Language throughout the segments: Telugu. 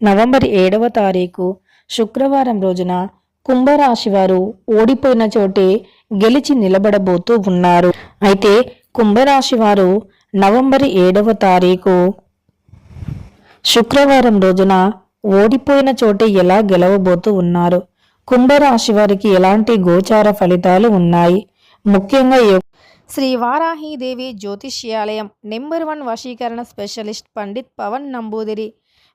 నవంబర్ ఏడవ తారీఖు శుక్రవారం రోజున కుంభరాశి వారు ఓడిపోయిన చోటే గెలిచి నిలబడబోతూ ఉన్నారు. అయితే కుంభరాశి వారు నవంబర్ ఏడవ తారీఖు శుక్రవారం రోజున ఓడిపోయిన చోటే ఎలా గెలవబోతూ ఉన్నారు? కుంభరాశి వారికి ఎలాంటి గోచార ఫలితాలు ఉన్నాయి? ముఖ్యంగా శ్రీ వారాహీదేవి జ్యోతిష్యాలయం నెంబర్ వన్ వశీకరణ స్పెషలిస్ట్ పండిత్ పవన్ నంబూదిరి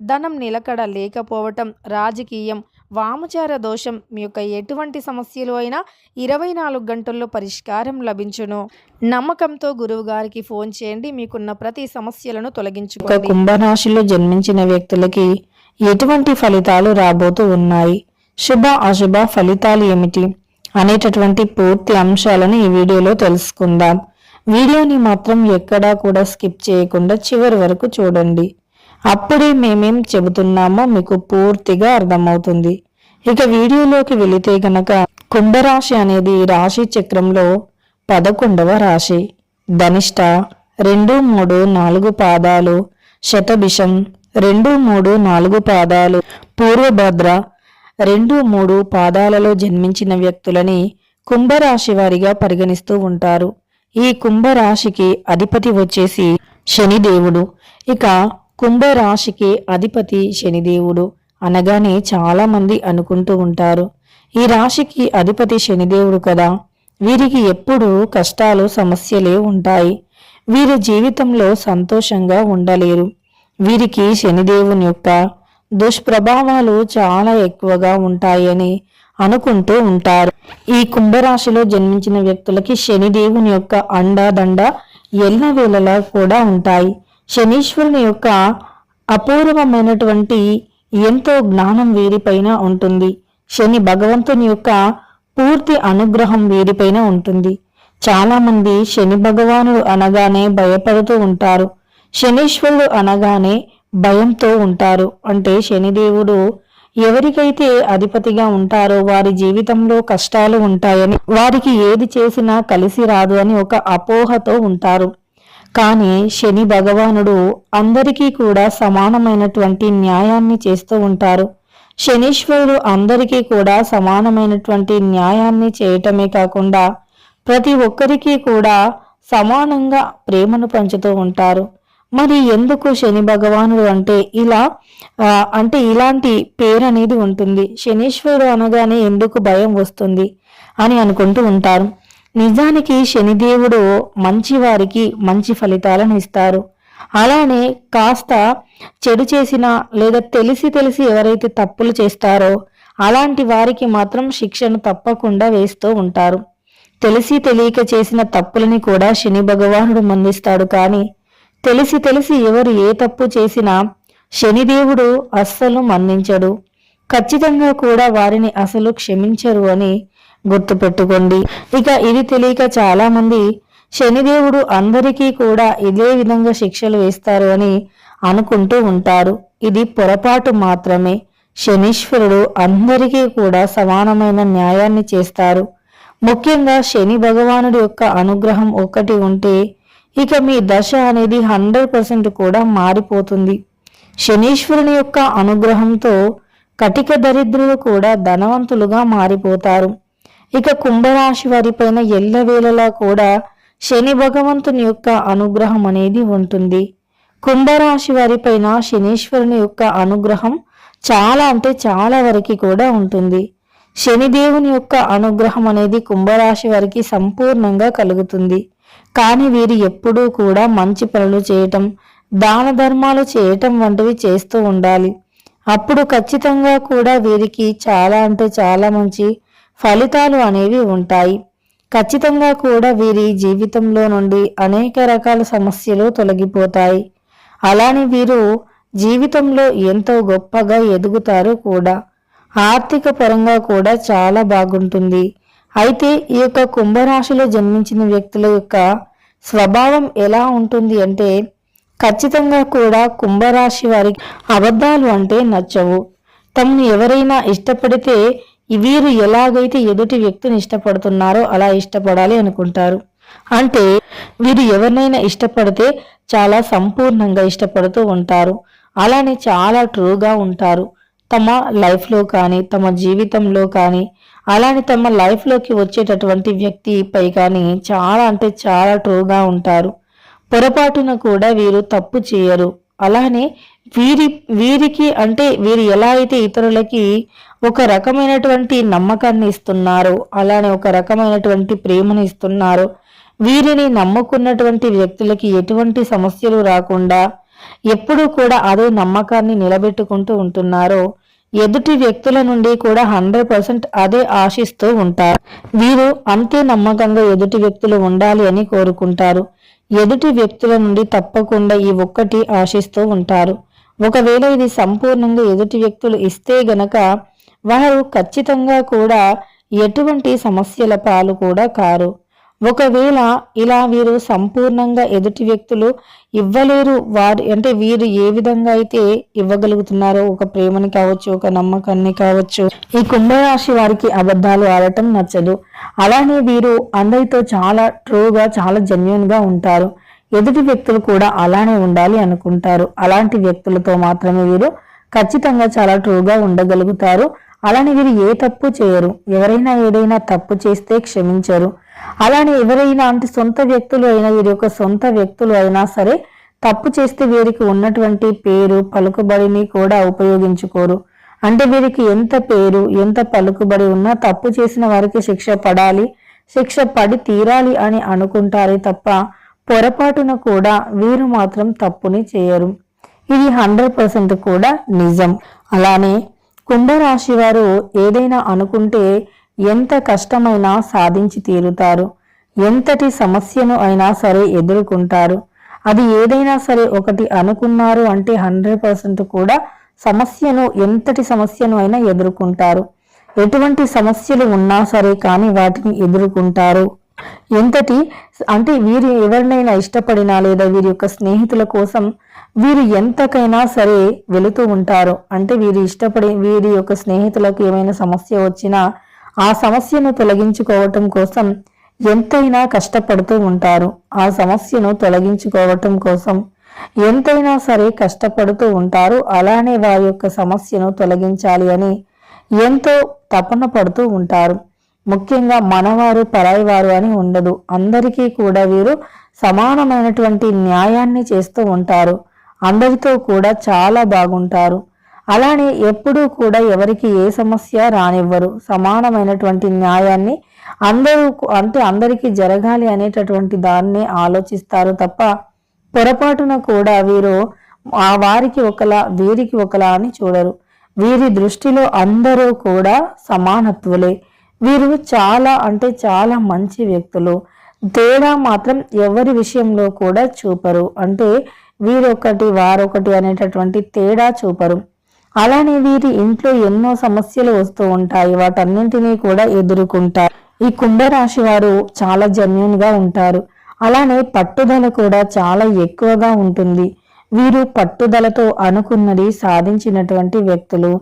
ధనం నిలకడ లేకపోవటం రాజకీయం వామచార దోషం మీ యొక్క ఎటువంటి సమస్యలు అయినా ఇరవై నాలుగు గంటల్లో పరిష్కారం లభించును. నమ్మకంతో గురువు గారికి ఫోన్ చేయండి మీకున్న ప్రతి సమస్యలను యొక్క తొలగించుకోండి కుంభరాశిలో జన్మించిన వ్యక్తులకి ఎటువంటి ఫలితాలు రాబోతూ ఉన్నాయి? శుభ అశుభ ఫలితాలు ఏమిటి? అనేటటువంటి పూర్తి అంశాలను ఈ వీడియోలో తెలుసుకుందాం. వీడియోని మాత్రం ఎక్కడా కూడా స్కిప్ చేయకుండా చివరి వరకు చూడండి. అప్పుడే మేమేం చెబుతున్నామో మీకు పూర్తిగా అర్థమవుతుంది. ఇక వీడియోలోకి వెళితే గనక కుంభరాశి అనేది రాశి చక్రంలో పదకొండవ రాశి. ధనిష్ట రెండు మూడు నాలుగు పాదాలు శతభిషం రెండు మూడు నాలుగు పాదాలు పూర్వభద్ర రెండు మూడు పాదాలలో జన్మించిన వ్యక్తులని కుంభరాశి వారిగా పరిగణిస్తూ ఉంటారు. ఈ కుంభరాశికి అధిపతి వచ్చేసి శనిదేవుడు. ఇక కుంభరాశికి అధిపతి శనిదేవుడు అనగానే చాలామంది అనుకుంటూ ఉంటారు. ఈ రాశికి అధిపతి శనిదేవుడు కదా. వీరికి ఎప్పుడూ కష్టాలు సమస్యలే ఉంటాయి. వీరి జీవితంలో సంతోషంగా ఉండలేరు. వీరికి శనిదేవుని యొక్క దుష్ప్రభావాలు చాలా ఎక్కువగా ఉంటాయని అనుకుంటూ ఉంటారు. ఈ కుంభరాశిలో జన్మించిన వ్యక్తులకి శనిదేవుని యొక్క అండాదండ ఎల్లవేళలా కూడా ఉంటాయి. శనీశ్వరుని యొక్క అపూర్వమైనటువంటి ఎంతో జ్ఞానం వీరిపైన ఉంటుంది. శని భగవంతుని యొక్క పూర్తి అనుగ్రహం వీరిపైన ఉంటుంది. చాలామంది శని భగవానుడు అనగానే భయపడుతూ ఉంటారు. శనీశ్వరుడు అనగానే భయంతో ఉంటారు. అంటే శనిదేవుడు ఎవరికైతే అధిపతిగా ఉంటారో వారి జీవితంలో కష్టాలు ఉంటాయని వారికి ఏది చేసినా కలిసి రాదు అని ఒక అపోహతో ఉంటారు. కానీ శని భగవానుడు అందరికీ కూడా సమానమైనటువంటి న్యాయాన్ని చేస్తూ ఉంటారు. శనీశ్వరుడు అందరికీ కూడా సమానమైనటువంటి న్యాయాన్ని చేయటమే కాకుండా ప్రతి ఒక్కరికి కూడా సమానంగా ప్రేమను పంచుతూ ఉంటారు. మరి ఎందుకు శని భగవానుడు అంటే ఇలా అంటే ఇలాంటి పేరు అనేది ఉంటుంది. శనీశ్వరుడు అనగానే ఎందుకు భయం వస్తుంది అని అనుకుంటూ ఉంటారు. నిజానికి శనిదేవుడు మంచి వారికి మంచి ఫలితాలను ఇస్తారు. అలానే కాస్త చెడు చేసిన లేదా తెలిసి తెలిసి ఎవరైతే తప్పులు చేస్తారో అలాంటి వారికి మాత్రం శిక్షను తప్పకుండా వేస్తూ ఉంటారు. తెలిసి తెలియక చేసిన తప్పులని కూడా శని భగవానుడు మందిస్తాడు కానీ తెలిసి తెలిసి ఎవరు ఏ తప్పు చేసినా శనిదేవుడు అస్సలు మన్నించడు. ఖచ్చితంగా కూడా వారిని అసలు క్షమించరు అని గుర్తుపెట్టుకోండి. ఇక ఇది తెలియక చాలా మంది శనిదేవుడు అందరికీ కూడా ఇదే విధంగా శిక్షలు వేస్తారు అని అనుకుంటూ ఉంటారు. ఇది పొరపాటు మాత్రమే. శనీశ్వరుడు అందరికీ కూడా సమానమైన న్యాయాన్ని చేస్తారు. ముఖ్యంగా శని భగవానుడి యొక్క అనుగ్రహం ఒకటి ఉంటే ఇక మీ దశ అనేది హండ్రెడ్ పర్సెంట్ కూడా మారిపోతుంది. శనీశ్వరుని యొక్క అనుగ్రహంతో కటిక దరిద్రులు కూడా ధనవంతులుగా మారిపోతారు. ఇక కుంభరాశి వారిపైన ఎల్లవేళలా కూడా శని భగవంతుని యొక్క అనుగ్రహం అనేది ఉంటుంది. కుంభరాశి వారిపైన శనీశ్వరుని యొక్క అనుగ్రహం చాలా అంటే చాలా వరకు కూడా ఉంటుంది. శనిదేవుని యొక్క అనుగ్రహం అనేది కుంభరాశి వారికి సంపూర్ణంగా కలుగుతుంది. కానీ వీరు ఎప్పుడూ కూడా మంచి పనులు చేయటం దాన ధర్మాలు చేయటం వంటివి చేస్తూ ఉండాలి. అప్పుడు ఖచ్చితంగా కూడా వీరికి చాలా అంటే చాలా మంచి ఫలితాలు అనేవి ఉంటాయి. ఖచ్చితంగా కూడా వీరి జీవితంలో నుండి అనేక రకాల సమస్యలు తొలగిపోతాయి. అలానే వీరు జీవితంలో ఎంతో గొప్పగా ఎదుగుతారు కూడా. ఆర్థిక పరంగా కూడా చాలా బాగుంటుంది. అయితే ఈ యొక్క కుంభరాశిలో జన్మించిన వ్యక్తుల యొక్క స్వభావం ఎలా ఉంటుంది అంటే ఖచ్చితంగా కూడా కుంభరాశి వారికి అబద్ధాలు అంటే నచ్చవు. తమను ఎవరైనా ఇష్టపడితే వీరు ఎలాగైతే ఎదుటి వ్యక్తిని ఇష్టపడుతున్నారో అలా ఇష్టపడాలి అనుకుంటారు. అంటే వీరు ఎవరినైనా ఇష్టపడితే చాలా సంపూర్ణంగా ఇష్టపడుతూ ఉంటారు. అలానే చాలా ట్రూగా ఉంటారు. తమ లైఫ్లో కానీ తమ జీవితంలో కానీ అలానే తమ లైఫ్లోకి వచ్చేటటువంటి వ్యక్తిపై కానీ చాలా అంటే చాలా ట్రూగా ఉంటారు. పొరపాటున కూడా వీరు తప్పు చేయరు. అలానే వీరి వీరికి అంటే వీరు ఎలా అయితే ఇతరులకి ఒక రకమైనటువంటి నమ్మకాన్ని ఇస్తున్నారు. అలానే ఒక రకమైనటువంటి ప్రేమను ఇస్తున్నారు. వీరిని నమ్ముకున్నటువంటి వ్యక్తులకి ఎటువంటి సమస్యలు రాకుండా ఎప్పుడూ కూడా అదే నమ్మకాన్ని నిలబెట్టుకుంటూ ఉంటున్నారో. ఎదుటి వ్యక్తుల నుండి కూడా హండ్రెడ్ పర్సెంట్ అదే ఆశిస్తూ ఉంటారు. వీరు అంతే నమ్మకంగా ఎదుటి వ్యక్తులు ఉండాలి అని కోరుకుంటారు. ఎదుటి వ్యక్తుల నుండి తప్పకుండా ఈ ఒక్కటి ఆశిస్తూ ఉంటారు. ఒకవేళ ఇది సంపూర్ణంగా ఎదుటి వ్యక్తులు ఇస్తే గనక వారు ఖచ్చితంగా కూడా ఎటువంటి సమస్యల పాలు కూడా కారు. ఒకవేళ ఇలా వీరు సంపూర్ణంగా ఎదుటి వ్యక్తులు ఇవ్వలేరు వారు అంటే వీరు ఏ విధంగా అయితే ఇవ్వగలుగుతున్నారో ఒక ప్రేమని కావచ్చు ఒక నమ్మకాన్ని కావచ్చు ఈ కుంభరాశి వారికి అబద్ధాలు ఆడటం నచ్చదు. అలానే వీరు అందరితో చాలా ట్రూగా చాలా జెన్యున్గా ఉంటారు. ఎదుటి వ్యక్తులు కూడా అలానే ఉండాలి అనుకుంటారు. అలాంటి వ్యక్తులతో మాత్రమే వీరు ఖచ్చితంగా చాలా ట్రూగా ఉండగలుగుతారు. అలానే వీరు ఏ తప్పు చేయరు. ఎవరైనా ఏదైనా తప్పు చేస్తే క్షమించరు. అలానే ఎవరైనా అంటే సొంత వ్యక్తులు అయినా వీరి యొక్క సొంత వ్యక్తులు అయినా సరే తప్పు చేస్తే వీరికి ఉన్నటువంటి పేరు పలుకుబడిని కూడా ఉపయోగించుకోరు. అంటే వీరికి ఎంత పేరు ఎంత పలుకుబడి ఉన్నా తప్పు చేసిన వారికి శిక్ష పడాలి. శిక్ష పడి తీరాలి అని అనుకుంటారే తప్ప పొరపాటున కూడా వీరు మాత్రం తప్పుని చేయరు. ఇది హండ్రెడ్ పర్సెంట్ కూడా నిజం. అలానే కుంభరాశి వారు ఏదైనా అనుకుంటే ఎంత కష్టమైనా సాధించి తీరుతారు. ఎంతటి సమస్యను అయినా సరే ఎదుర్కొంటారు. అది ఏదైనా సరే ఒకటి అనుకున్నారు అంటే హండ్రెడ్ పర్సెంట్ కూడా సమస్యను ఎంతటి సమస్యను అయినా ఎదుర్కొంటారు. ఎటువంటి సమస్యలు ఉన్నా సరే కానీ వాటిని ఎదుర్కొంటారు. ఎంతటి అంటే వీరు ఎవరినైనా ఇష్టపడినా లేదా వీరి యొక్క స్నేహితుల కోసం వీరు ఎంతకైనా సరే వెళుతూ ఉంటారు. అంటే వీరు ఇష్టపడి వీరి యొక్క స్నేహితులకు ఏమైనా సమస్య వచ్చినా ఆ సమస్యను తొలగించుకోవటం కోసం ఎంతైనా కష్టపడుతూ ఉంటారు. ఆ సమస్యను తొలగించుకోవటం కోసం ఎంతైనా సరే కష్టపడుతూ ఉంటారు. అలానే వారి యొక్క సమస్యను తొలగించాలి అని ఎంతో తపన పడుతూ ఉంటారు. ముఖ్యంగా మనవారు పరాయివారు అని ఉండదు. అందరికీ కూడా వీరు సమానమైనటువంటి న్యాయాన్ని చేస్తూ ఉంటారు. అందరితో కూడా చాలా బాగుంటారు. అలానే ఎప్పుడూ కూడా ఎవరికి ఏ సమస్య రానివ్వరు. సమానమైనటువంటి న్యాయాన్ని అందరూ అంటే అందరికీ జరగాలి అనేటటువంటి దాన్ని ఆలోచిస్తారు తప్ప పొరపాటున కూడా వీరు ఆ వారికి ఒకలా వీరికి ఒకలా అని చూడరు. వీరి దృష్టిలో అందరూ కూడా సమానత్వులే. వీరు చాలా అంటే చాలా మంచి వ్యక్తులు. తేడా మాత్రం ఎవరి విషయంలో కూడా చూపరు. అంటే వీరొకటి వారొకటి అనేటటువంటి తేడా చూపరు. అలానే వీరి ఇంట్లో ఎన్నో సమస్యలు వస్తూ ఉంటాయి. వాటన్నింటినీ కూడా ఎదుర్కొంటారు. ఈ కుంభరాశి వారు చాలా జెన్యున్గా ఉంటారు. అలానే పట్టుదల కూడా చాలా ఎక్కువగా ఉంటుంది. వీరు పట్టుదలతో అనుకున్నది సాధించినటువంటి వ్యక్తులు.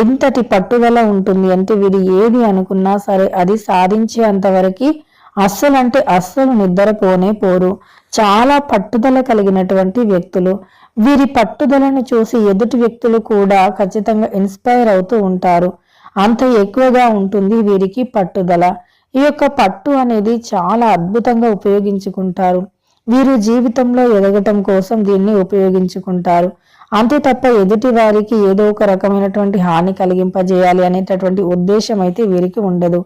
ఎంతటి పట్టుదల ఉంటుంది అంటే వీరు ఏది అనుకున్నా సరే అది సాధించేంతవరకు అస్సలంటే అస్సలు అంటే అస్సలు నిద్రపోనే పోరు. చాలా పట్టుదల కలిగినటువంటి వ్యక్తులు. వీరి పట్టుదలను చూసి ఎదుటి వ్యక్తులు కూడా ఖచ్చితంగా ఇన్స్పైర్ అవుతూ ఉంటారు. అంత ఎక్కువగా ఉంటుంది వీరికి పట్టుదల. ఈ యొక్క పట్టు అనేది చాలా అద్భుతంగా ఉపయోగించుకుంటారు. వీరు జీవితంలో ఎదగటం కోసం దీన్ని ఉపయోగించుకుంటారు. అంతే తప్ప ఎదుటి వారికి ఏదో ఒక రకమైనటువంటి హాని కలిగింపజేయాలి అనేటటువంటి ఉద్దేశం అయితే వీరికి ఉండదు.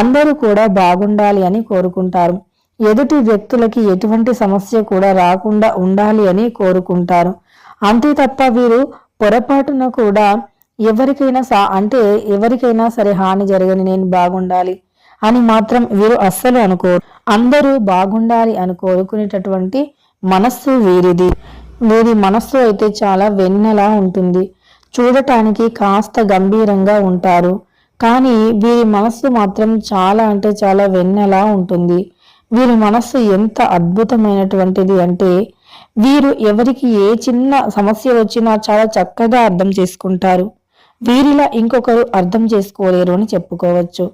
అందరూ కూడా బాగుండాలి అని కోరుకుంటారు. ఎదుటి వ్యక్తులకి ఎటువంటి సమస్య కూడా రాకుండా ఉండాలి అని కోరుకుంటారు. అంతే తప్ప వీరు పొరపాటున కూడా ఎవరికైనా సా అంటే ఎవరికైనా సరే హాని జరగని నేను బాగుండాలి అని మాత్రం వీరు అస్సలు అనుకోరు. అందరూ బాగుండాలి అని కోరుకునేటటువంటి మనస్సు వీరిది. వీరి మనస్సు అయితే చాలా వెన్నెలా ఉంటుంది. చూడటానికి కాస్త గంభీరంగా ఉంటారు. కానీ వీరి మనస్సు మాత్రం చాలా అంటే చాలా వెన్నెలా ఉంటుంది. వీరి మనస్సు ఎంత అద్భుతమైనటువంటిది అంటే వీరు ఎవరికి ఏ చిన్న సమస్య వచ్చినా చాలా చక్కగా అర్థం చేసుకుంటారు. వీరిలా ఇంకొకరు అర్థం చేసుకోలేరు అని చెప్పుకోవచ్చు.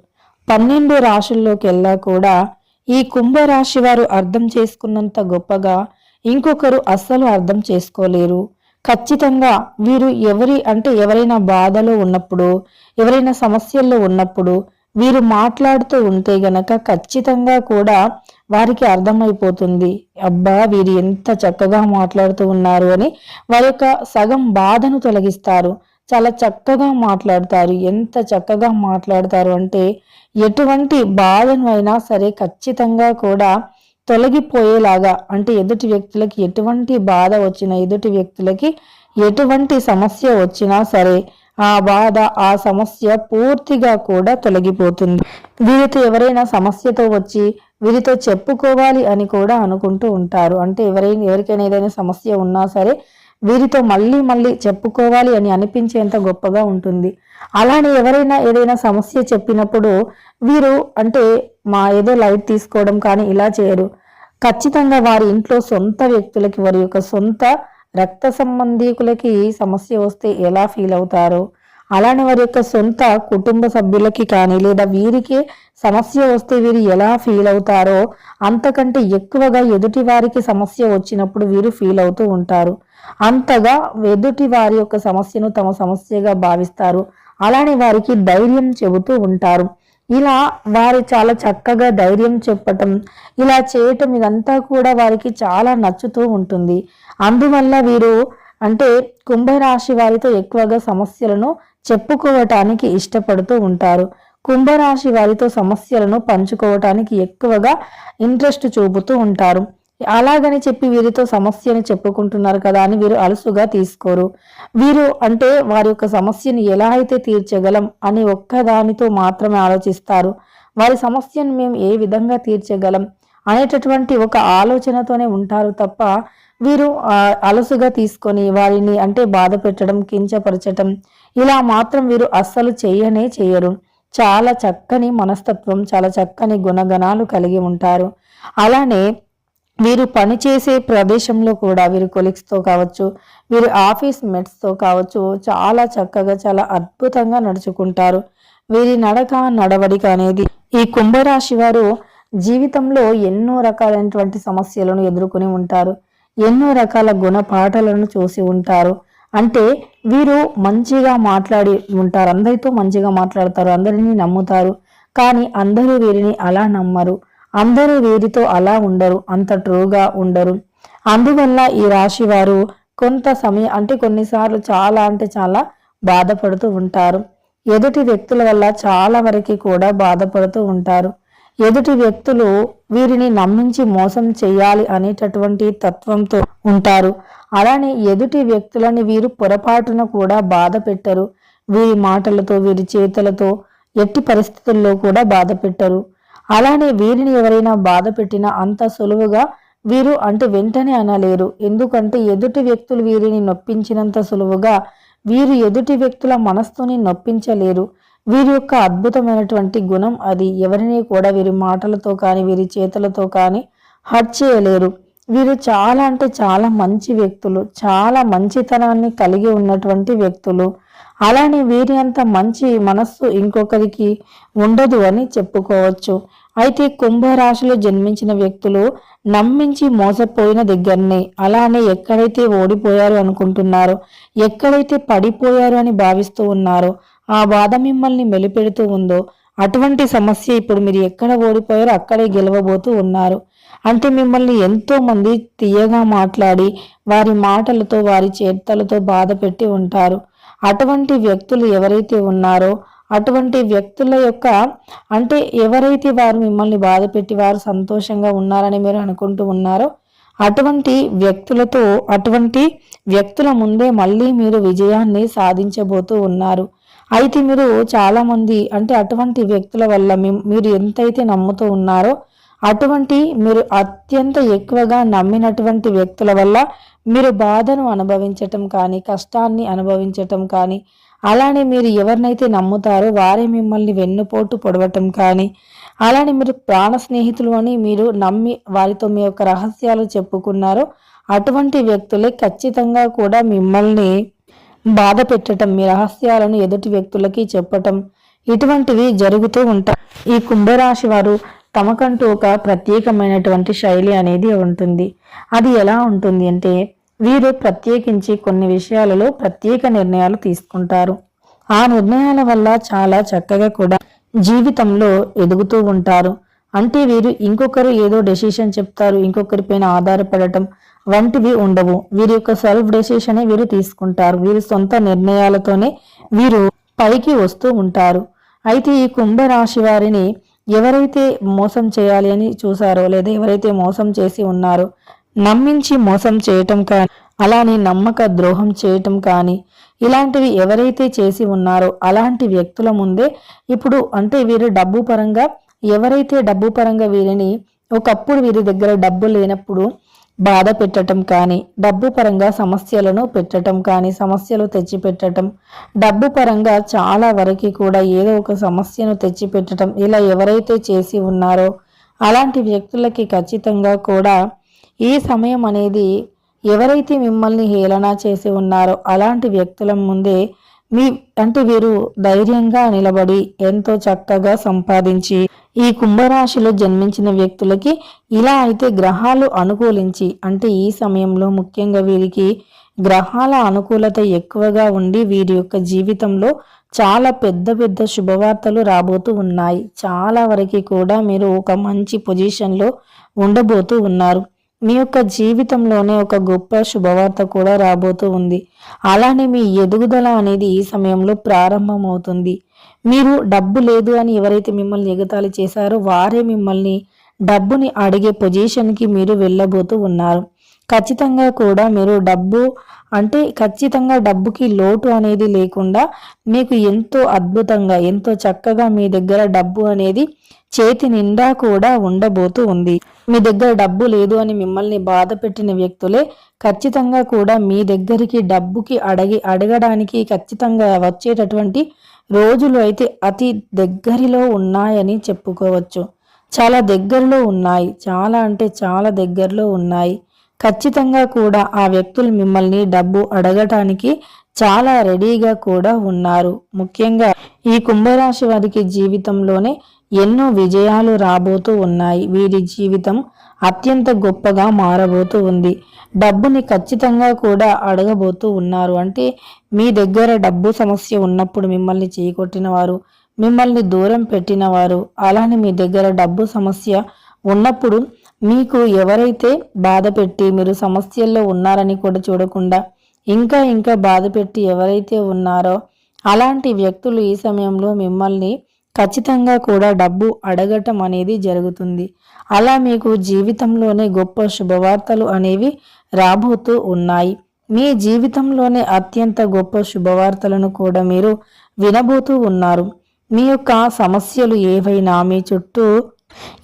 పన్నెండు రాశుల్లోకెల్లా కూడా ఈ కుంభరాశి వారు అర్థం చేసుకున్నంత గొప్పగా ఇంకొకరు అస్సలు అర్థం చేసుకోలేరు. ఖచ్చితంగా వీరు ఎవరి అంటే ఎవరైనా బాధలో ఉన్నప్పుడు ఎవరైనా సమస్యల్లో ఉన్నప్పుడు వీరు మాట్లాడుతూ ఉంటే గనక ఖచ్చితంగా కూడా వారికి అర్థమైపోతుంది. అబ్బా వీరు ఎంత చక్కగా మాట్లాడుతూ ఉన్నారు అని వారి యొక్క సగం బాధను తొలగిస్తారు. చాలా చక్కగా మాట్లాడతారు. ఎంత చక్కగా మాట్లాడతారు అంటే ఎటువంటి బాధను అయినా సరే ఖచ్చితంగా కూడా తొలగిపోయేలాగా అంటే ఎదుటి వ్యక్తులకి ఎటువంటి బాధ వచ్చినా ఎదుటి వ్యక్తులకి ఎటువంటి సమస్య వచ్చినా సరే ఆ బాధ ఆ సమస్య పూర్తిగా కూడా తొలగిపోతుంది. వీరితో ఎవరైనా సమస్యతో వచ్చి వీరితో చెప్పుకోవాలి అని కూడా అనుకుంటూ ఉంటారు. అంటే ఎవరైనా ఎవరికైనా ఏదైనా సమస్య ఉన్నా సరే వీరితో మళ్ళీ మళ్ళీ చెప్పుకోవాలి అని అనిపించేంత గొప్పగా ఉంటుంది. అలానే ఎవరైనా ఏదైనా సమస్య చెప్పినప్పుడు వీరు అంటే మా ఏదో లైట్ తీసుకోవడం కానీ ఇలా చేయరు. ఖచ్చితంగా వారి ఇంట్లో సొంత వ్యక్తులకి వారి యొక్క సొంత రక్త సంబంధీకులకి సమస్య వస్తే ఎలా ఫీల్ అవుతారో? అలానే వారి యొక్క సొంత కుటుంబ సభ్యులకి కానీ లేదా వీరికి సమస్య వస్తే వీరు ఎలా ఫీల్ అవుతారో అంతకంటే ఎక్కువగా ఎదుటి వారికి సమస్య వచ్చినప్పుడు వీరు ఫీల్ అవుతూ ఉంటారు. అంతగా ఎదుటి వారి యొక్క సమస్యను తమ సమస్యగా భావిస్తారు. అలానే వారికి ధైర్యం చెబుతూ ఉంటారు. ఇలా వారు చాలా చక్కగా ధైర్యం చెప్పటం ఇలా చేయటం ఇదంతా కూడా వారికి చాలా నచ్చుతూ ఉంటుంది. అందువల్ల వీరు అంటే కుంభరాశి వారితో ఎక్కువగా సమస్యలను చెప్పుకోవటానికి ఇష్టపడుతూ ఉంటారు. కుంభరాశి వారితో సమస్యలను పంచుకోవటానికి ఎక్కువగా ఇంట్రెస్ట్ చూపుతూ ఉంటారు. అలాగని చెప్పి వీరితో సమస్యను చెప్పుకుంటున్నారు కదా అని వీరు అలసుగా తీసుకోరు. వీరు అంటే వారి యొక్క సమస్యను ఎలా అయితే తీర్చగలం అని ఒక్కదానితో మాత్రమే ఆలోచిస్తారు. వారి సమస్యను మేము ఏ విధంగా తీర్చగలం అనేటటువంటి ఒక ఆలోచనతోనే ఉంటారు తప్ప వీరు అలసుగా తీసుకొని వారిని అంటే బాధ పెట్టడం కించపరచటం ఇలా మాత్రం వీరు అస్సలు చేయనే చేయరు. చాలా చక్కని మనస్తత్వం చాలా చక్కని గుణగణాలు కలిగి ఉంటారు. అలానే వీరు పనిచేసే ప్రదేశంలో కూడా వీరు కొలిక్స్తో కావచ్చు వీరు ఆఫీస్ మెట్స్తో కావచ్చు చాలా చక్కగా చాలా అద్భుతంగా నడుచుకుంటారు. వీరి నడక నడవడిక అనేది ఈ కుంభరాశి వారు జీవితంలో ఎన్నో రకాలైనటువంటి సమస్యలను ఎదుర్కొని ఉంటారు. ఎన్నో రకాల గుణపాఠాలను చూసి ఉంటారు. అంటే వీరు మంచిగా మాట్లాడి ఉంటారు. అందరితో మంచిగా మాట్లాడతారు. అందరినీ నమ్ముతారు. కానీ అందరూ వీరిని అలా నమ్మరు. అందరూ వీరితో అలా ఉండరు. అంత ట్రూగా ఉండరు. అందువల్ల ఈ రాశి వారు కొంత సమయం అంటే కొన్నిసార్లు చాలా అంటే చాలా బాధపడుతూ ఉంటారు. ఎదుటి వ్యక్తుల వల్ల చాలా వరకు కూడా బాధపడుతూ ఉంటారు. ఎదుటి వ్యక్తులు వీరిని నమ్మించి మోసం చేయాలి అనేటటువంటి తత్వంతో ఉంటారు. అలానే ఎదుటి వ్యక్తులని వీరు పొరపాటున కూడా బాధ పెట్టరు. వీరి మాటలతో వీరి చేతులతో ఎట్టి పరిస్థితుల్లో కూడా బాధ పెట్టరు. అలానే వీరిని ఎవరైనా బాధ పెట్టినా అంత సులువుగా వీరు అంటే వెంటనే అనలేరు. ఎందుకంటే ఎదుటి వ్యక్తులు వీరిని నొప్పించినంత సులువుగా వీరు ఎదుటి వ్యక్తుల మనస్సుని నొప్పించలేరు. వీరి యొక్క అద్భుతమైనటువంటి గుణం అది. ఎవరిని కూడా వీరి మాటలతో కానీ వీరి చేతులతో కానీ హర్ట్ చేయలేరు. వీరు చాలా అంటే చాలా మంచి వ్యక్తులు చాలా మంచితనాన్ని కలిగి ఉన్నటువంటి వ్యక్తులు. అలానే వీరి అంత మంచి మనస్సు ఇంకొకరికి ఉండదు అని చెప్పుకోవచ్చు. అయితే కుంభరాశిలో జన్మించిన వ్యక్తులు నమ్మించి మోసపోయిన దగ్గరనే. అలానే ఎక్కడైతే ఓడిపోయారు అనుకుంటున్నారో ఎక్కడైతే పడిపోయారు అని భావిస్తూ ఉన్నారో ఆ బాధ మిమ్మల్ని మెలిపెడుతూ ఉందో అటువంటి సమస్య ఇప్పుడు మీరు ఎక్కడ ఓడిపోయారో అక్కడే గెలవబోతూ ఉన్నారు. అంటే మిమ్మల్ని ఎంతో మంది తీయగా మాట్లాడి వారి మాటలతో వారి చేతలతో బాధ పెట్టి ఉంటారు. అటువంటి వ్యక్తులు ఎవరైతే ఉన్నారో అటువంటి వ్యక్తుల యొక్క అంటే ఎవరైతే వారు మిమ్మల్ని బాధ పెట్టి వారు సంతోషంగా ఉన్నారని మీరు అనుకుంటూ ఉన్నారో అటువంటి వ్యక్తులతో అటువంటి వ్యక్తుల ముందే మళ్ళీ మీరు విజయాన్ని సాధించబోతూ ఉన్నారు. అయితే మీరు చాలామంది అంటే అటువంటి వ్యక్తుల వల్ల మీరు ఎంతైతే నమ్ముతూ ఉన్నారో అటువంటి మీరు అత్యంత ఎక్కువగా నమ్మినటువంటి వ్యక్తుల వల్ల మీరు బాధను అనుభవించటం కానీ కష్టాన్ని అనుభవించటం కానీ అలానే మీరు ఎవరినైతే నమ్ముతారో వారే మిమ్మల్ని వెన్నుపోటు పొడవటం కానీ అలానే మీరు ప్రాణ స్నేహితులు అని మీరు నమ్మి వారితో మీ యొక్క రహస్యాలు చెప్పుకున్నారో అటువంటి వ్యక్తులే ఖచ్చితంగా కూడా మిమ్మల్ని బాధ పెట్టడం మీ రహస్యాలను ఎదుటి వ్యక్తులకి చెప్పటం ఇటువంటివి జరుగుతూ ఉంటాయి. ఈ కుంభరాశి వారు తమకంటూ ఒక ప్రత్యేకమైనటువంటి శైలి అనేది ఉంటుంది. అది ఎలా ఉంటుంది అంటే వీరు ప్రత్యేకించి కొన్ని విషయాలలో ప్రత్యేక నిర్ణయాలు తీసుకుంటారు. ఆ నిర్ణయాల వల్ల చాలా చక్కగా కూడా జీవితంలో ఎదుగుతూ ఉంటారు. అంటే వీరు ఇంకొకరు ఏదో డెసిషన్ చెప్తారు ఇంకొకరి పైన ఆధారపడటం వంటివి ఉండవు. వీరి యొక్క సెల్ఫ్ డెసిషన్ వీరు తీసుకుంటారు. వీరి సొంత నిర్ణయాలతోనే వీరు పైకి వస్తూ ఉంటారు. అయితే ఈ కుంభరాశి వారిని ఎవరైతే మోసం చేయాలి అని చూసారో లేదా ఎవరైతే మోసం చేసి ఉన్నారో నమ్మించి మోసం చేయటం కానీ అలానే నమ్మక ద్రోహం చేయటం కానీ ఇలాంటివి ఎవరైతే చేసి ఉన్నారో అలాంటి వ్యక్తుల ముందే ఇప్పుడు అంటే వీరు డబ్బు పరంగా ఎవరైతే డబ్బు పరంగా వీరిని ఒకప్పుడు వీరి దగ్గర డబ్బు లేనప్పుడు బాధ పెట్టటం కానీ డబ్బు పరంగా సమస్యలను పెట్టటం కానీ సమస్యలు తెచ్చిపెట్టడం డబ్బు పరంగా చాలా వరకు కూడా ఏదో ఒక సమస్యను తెచ్చిపెట్టడం ఇలా ఎవరైతే చేసి ఉన్నారో అలాంటి వ్యక్తులకి ఖచ్చితంగా కూడా ఈ సమయం అనేది ఎవరైతే మిమ్మల్ని హేళన చేసి ఉన్నారో అలాంటి వ్యక్తుల ముందే మీ అంటే వీరు ధైర్యంగా నిలబడి ఎంతో చక్కగా సంపాదించి ఈ కుంభరాశిలో జన్మించిన వ్యక్తులకి ఇలా అయితే గ్రహాలు అనుకూలించి అంటే ఈ సమయంలో ముఖ్యంగా వీరికి గ్రహాల అనుకూలత ఎక్కువగా ఉండి వీరి యొక్క జీవితంలో చాలా పెద్ద పెద్ద శుభవార్తలు రాబోతూ ఉన్నాయి. చాలా వరకు కూడా మీరు ఒక మంచి పొజిషన్లో ఉండబోతూ ఉన్నారు. మీ యొక్క జీవితంలోనే ఒక గొప్ప శుభవార్త కూడా రాబోతూ ఉంది. అలానే మీ ఎదుగుదల అనేది ఈ సమయంలో ప్రారంభమవుతుంది. మీరు డబ్బు లేదు అని ఎవరైతే మిమ్మల్ని ఎగతాళి చేశారో వారే మిమ్మల్ని డబ్బుని అడిగే పొజిషన్కి మీరు వెళ్ళబోతూ ఉన్నారు. ఖచ్చితంగా కూడా మీరు డబ్బు అంటే ఖచ్చితంగా డబ్బుకి లోటు అనేది లేకుండా మీకు ఎంతో అద్భుతంగా ఎంతో చక్కగా మీ దగ్గర డబ్బు అనేది చేతి నిండా కూడా ఉండబోతూ ఉంది. మీ దగ్గర డబ్బు లేదు అని మిమ్మల్ని బాధ పెట్టిన వ్యక్తులే ఖచ్చితంగా కూడా మీ దగ్గరికి డబ్బుకి అడగి అడగడానికి ఖచ్చితంగా వచ్చేటటువంటి రోజులు అయితే అతి దగ్గరలో ఉన్నాయని చెప్పుకోవచ్చు. చాలా దగ్గరలో ఉన్నాయి. చాలా అంటే చాలా దగ్గరలో ఉన్నాయి. ఖచ్చితంగా కూడా ఆ వ్యక్తులు మిమ్మల్ని డబ్బు అడగటానికి చాలా రెడీగా కూడా ఉన్నారు. ముఖ్యంగా ఈ కుంభరాశి వారికి జీవితంలోనే ఎన్నో విజయాలు రాబోతూ ఉన్నాయి. వీరి జీవితం అత్యంత గొప్పగా మారబోతూ ఉంది. డబ్బుని ఖచ్చితంగా కూడా అడగబోతూ ఉన్నారు. అంటే మీ దగ్గర డబ్బు సమస్య ఉన్నప్పుడు మిమ్మల్ని చేయకొట్టిన వారు మిమ్మల్ని దూరం పెట్టిన వారు అలానే మీ దగ్గర డబ్బు సమస్య ఉన్నప్పుడు మీకు ఎవరైతే బాధ పెట్టి మీరు సమస్యల్లో ఉన్నారని కూడా చూడకుండా ఇంకా ఇంకా బాధ పెట్టి ఎవరైతే ఉన్నారో అలాంటి వ్యక్తులు ఈ సమయంలో మిమ్మల్ని ఖచ్చితంగా కూడా డబ్బు అడగటం అనేది జరుగుతుంది. అలా మీకు జీవితంలోనే గొప్ప శుభవార్తలు అనేవి రాబోతూ ఉన్నాయి. మీ జీవితంలోనే అత్యంత గొప్ప శుభవార్తలను కూడా మీరు వినబోతూ ఉన్నారు. మీ యొక్క సమస్యలు ఏవైనా మీ చుట్టూ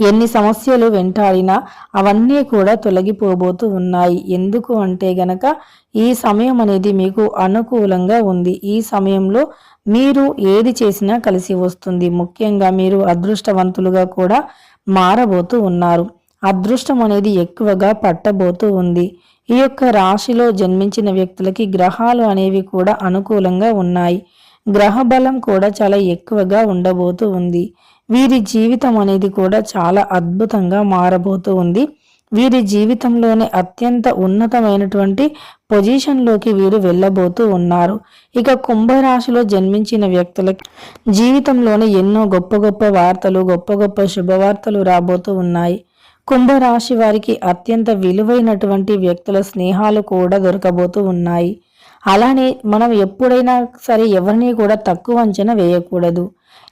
ఎన్ని సమస్యలు వెంటాడినా అవన్నీ కూడా తొలగిపోబోతూ ఉన్నాయి. ఎందుకు అంటే గనక ఈ సమయం అనేది మీకు అనుకూలంగా ఉంది. ఈ సమయంలో మీరు ఏది చేసినా కలిసి వస్తుంది. ముఖ్యంగా మీరు అదృష్టవంతులుగా కూడా మారబోతూ ఉన్నారు. అదృష్టం అనేది ఎక్కువగా పట్టబోతూ ఉంది. ఈ యొక్క రాశిలో జన్మించిన వ్యక్తులకి గ్రహాలు అనేవి కూడా అనుకూలంగా ఉన్నాయి. గ్రహ బలం కూడా చాలా ఎక్కువగా ఉండబోతూ ఉంది. వీరి జీవితం అనేది కూడా చాలా అద్భుతంగా మారబోతూ ఉంది. వీరి జీవితంలోనే అత్యంత ఉన్నతమైనటువంటి పొజిషన్లోకి వీరు వెళ్ళబోతూ ఉన్నారు. ఇక కుంభరాశిలో జన్మించిన వ్యక్తులకి జీవితంలోనే ఎన్నో గొప్ప గొప్ప వార్తలు గొప్ప గొప్ప శుభవార్తలు రాబోతూ ఉన్నాయి. కుంభరాశి వారికి అత్యంత విలువైనటువంటి వ్యక్తుల స్నేహాలు కూడా దొరకబోతూ ఉన్నాయి. అలానే మనం ఎప్పుడైనా సరే ఎవరిని కూడా తక్కువ అంచనా వేయకూడదు.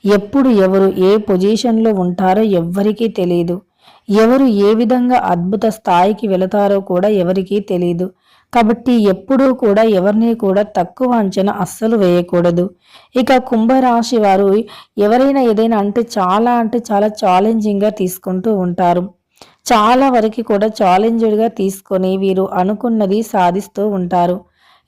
ఎప్పుడు ఎవరు ఏ పొజిషన్లో ఉంటారో ఎవ్వరికీ తెలియదు ఎవరు ఏ విధంగా అద్భుత స్థాయికి వెళతారో కూడా ఎవరికీ తెలియదు కాబట్టి ఎప్పుడూ కూడా ఎవరిని కూడా తక్కువ అంచనా అస్సలు వేయకూడదు. ఇక కుంభరాశి వారు ఎవరైనా ఏదైనా అంటే చాలా అంటే చాలా ఛాలెంజింగ్గా తీసుకుంటూ ఉంటారు. చాలా వరకు కూడా ఛాలెంజ్డ్గా తీసుకొని వీరు అనుకున్నది సాధిస్తూ ఉంటారు.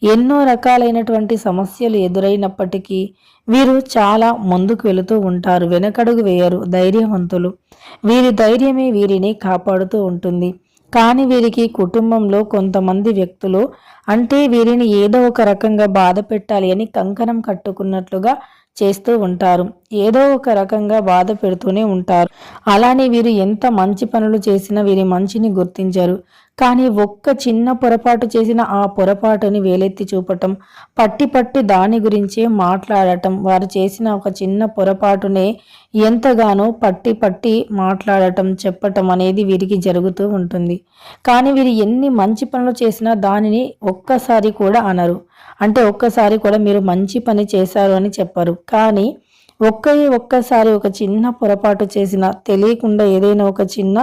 ఎన్నో రకాలైనటువంటి సమస్యలు ఎదురైనప్పటికీ వీరు చాలా ముందుకు వెళుతూ ఉంటారు వెనకడుగు వేయరు ధైర్యవంతులు. వీరి ధైర్యమే వీరిని కాపాడుతూ ఉంటుంది. కానీ వీరికి కుటుంబంలో కొంతమంది వ్యక్తులు అంటే వీరిని ఏదో ఒక రకంగా బాధ పెట్టాలి అని కంకణం కట్టుకున్నట్లుగా చేస్తూ ఉంటారు. ఏదో ఒక రకంగా బాధ పెడుతూనే ఉంటారు. అలానే వీరు ఎంత మంచి పనులు చేసినా వీరి మంచిని గుర్తించరు. కానీ ఒక్క చిన్న పొరపాటు చేసిన ఆ పొరపాటుని వేలెత్తి చూపటం పట్టి పట్టి దాని గురించే మాట్లాడటం వారు చేసిన ఒక చిన్న పొరపాటునే ఎంతగానో పట్టి పట్టి మాట్లాడటం చెప్పటం అనేది వీరికి జరుగుతూ ఉంటుంది. కానీ వీరు ఎన్ని మంచి పనులు చేసినా దానిని ఒక్కసారి కూడా అనరు. అంటే ఒక్కసారి కూడా మీరు మంచి పని చేశారు అని చెప్పరు. కానీ ఒక్క ఒక్కసారి ఒక చిన్న పొరపాటు చేసిన తెలియకుండా ఏదైనా ఒక చిన్న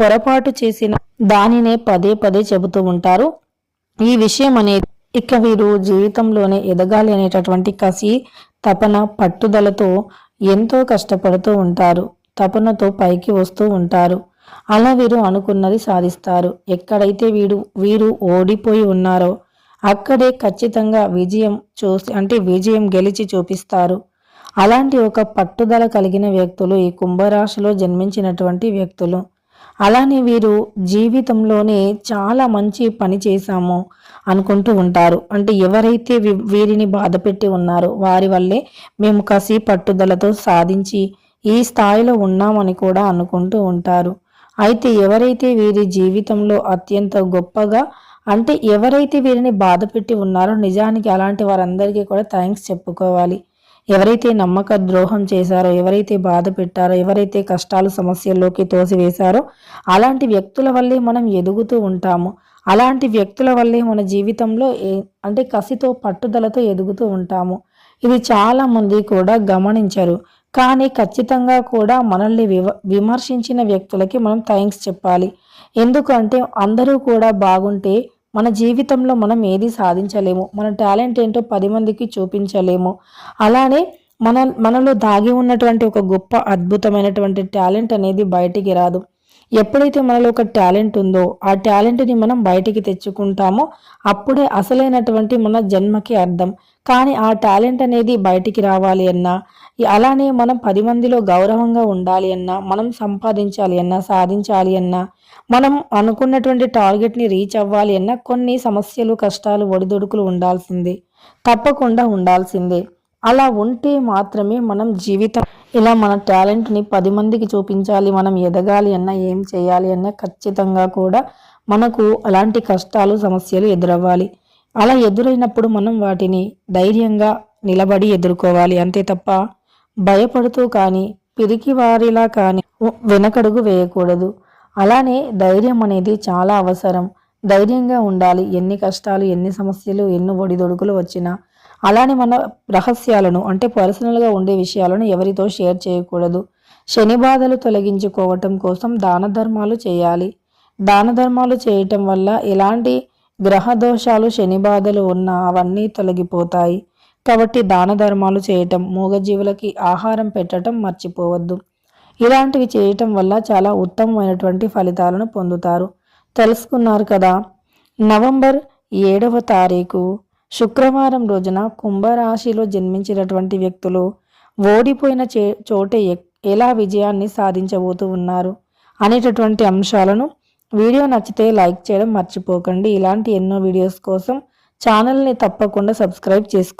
పొరపాటు చేసిన దానినే పదే పదే చెబుతూ ఉంటారు. ఈ విషయం అనేది ఇక వీరు జీవితంలోనే ఎదగాలి అనేటటువంటి కసి తపన పట్టుదలతో ఎంతో కష్టపడుతూ ఉంటారు. తపనతో పైకి వస్తూ ఉంటారు. అలా వీరు అనుకున్నది సాధిస్తారు. ఎక్కడైతే వీడు వీరు ఓడిపోయి ఉన్నారో అక్కడే ఖచ్చితంగా విజయం చూసి అంటే విజయం గెలిచి చూపిస్తారు. అలాంటి ఒక పట్టుదల కలిగిన వ్యక్తులు ఈ కుంభరాశిలో జన్మించినటువంటి వ్యక్తులు. అలానే వీరు జీవితంలోనే చాలా మంచి పని చేశాము అనుకుంటూ ఉంటారు. అంటే ఎవరైతే వీరిని బాధ పెట్టి ఉన్నారో వారి వల్లే మేము కసి పట్టుదలతో సాధించి ఈ స్థాయిలో ఉన్నామని కూడా అనుకుంటూ ఉంటారు. అయితే ఎవరైతే వీరి జీవితంలో అత్యంత గొప్పగా అంటే ఎవరైతే వీరిని బాధ పెట్టి ఉన్నారో నిజానికి అలాంటి వారందరికీ కూడా థ్యాంక్స్ చెప్పుకోవాలి. ఎవరైతే నమ్మక ద్రోహం చేశారో ఎవరైతే బాధ పెట్టారో ఎవరైతే కష్టాలు సమస్యల్లోకి తోసివేశారో అలాంటి వ్యక్తుల వల్లే మనం ఎదుగుతూ ఉంటాము. అలాంటి వ్యక్తుల వల్లే మన జీవితంలో ఏ- అంటే కసితో పట్టుదలతో ఎదుగుతూ ఉంటాము. ఇది చాలా మంది కూడా గమనించరు. కానీ ఖచ్చితంగా కూడా మనల్ని వివ విమర్శించిన వ్యక్తులకి మనం థ్యాంక్స్ చెప్పాలి. ఎందుకంటే అందరూ కూడా బాగుంటే మన జీవితంలో మనం ఏది సాధించలేము మన టాలెంట్ ఏంటో పది మందికి చూపించలేము. అలానే మన మనలో దాగి ఉన్నటువంటి ఒక గొప్ప అద్భుతమైనటువంటి టాలెంట్ అనేది బయటికి రాదు. ఎప్పుడైతే మనలో ఒక టాలెంట్ ఉందో ఆ టాలెంట్ని మనం బయటికి తెచ్చుకుంటామో అప్పుడే అసలైనటువంటి మన జన్మకి అర్థం. కానీ ఆ టాలెంట్ అనేది బయటికి రావాలి అన్నా అలానే మనం పది మందిలో గౌరవంగా ఉండాలి అన్నా మనం సంపాదించాలి అన్నా సాధించాలి అన్నా మనం అనుకున్నటువంటి టార్గెట్ని రీచ్ అవ్వాలి అన్నా కొన్ని సమస్యలు కష్టాలు ఒడిదుడుకులు ఉండాల్సిందే. తప్పకుండా ఉండాల్సిందే. అలా ఉంటే మాత్రమే మనం జీవితం ఇలా మన టాలెంట్ని పది మందికి చూపించాలి మనం ఎదగాలి అన్న ఏం చేయాలి అన్నా ఖచ్చితంగా కూడా మనకు అలాంటి కష్టాలు సమస్యలు ఎదురవ్వాలి. అలా ఎదురైనప్పుడు మనం వాటిని ధైర్యంగా నిలబడి ఎదుర్కోవాలి. అంతే తప్ప భయపడుతూ కానీ పిరికి వారిలా కానీ వెనకడుగు వేయకూడదు. అలానే ధైర్యం అనేది చాలా అవసరం. ధైర్యంగా ఉండాలి. ఎన్ని కష్టాలు ఎన్ని సమస్యలు ఎన్ని ఒడిదొడుకులు వచ్చినా అలానే మన రహస్యాలను అంటే పర్సనల్గా ఉండే విషయాలను ఎవరితో షేర్ చేయకూడదు. శని బాధలు తొలగించుకోవటం కోసం దాన ధర్మాలు చేయాలి. దాన ధర్మాలు చేయటం వల్ల ఎలాంటి గ్రహ దోషాలు శని బాధలు ఉన్నా అవన్నీ తొలగిపోతాయి. కాబట్టి దాన ధర్మాలు చేయటం మూగజీవులకి ఆహారం పెట్టడం మర్చిపోవద్దు. ఇలాంటివి చేయటం వల్ల చాలా ఉత్తమమైనటువంటి ఫలితాలను పొందుతారు. తెలుసుకున్నారు కదా? నవంబర్ ఏడవ తారీఖు శుక్రవారం రోజున కుంభరాశిలో జన్మించినటువంటి వ్యక్తులు ఓడిపోయిన చే చోటే ఎలా విజయాన్ని సాధించబోతూ ఉన్నారు అనేటటువంటి అంశాలను వీడియో నచ్చితే లైక్ చేయడం మర్చిపోకండి. ఇలాంటి ఎన్నో వీడియోస్ కోసం ఛానల్ని తప్పకుండా సబ్స్క్రైబ్ చేసుకోండి.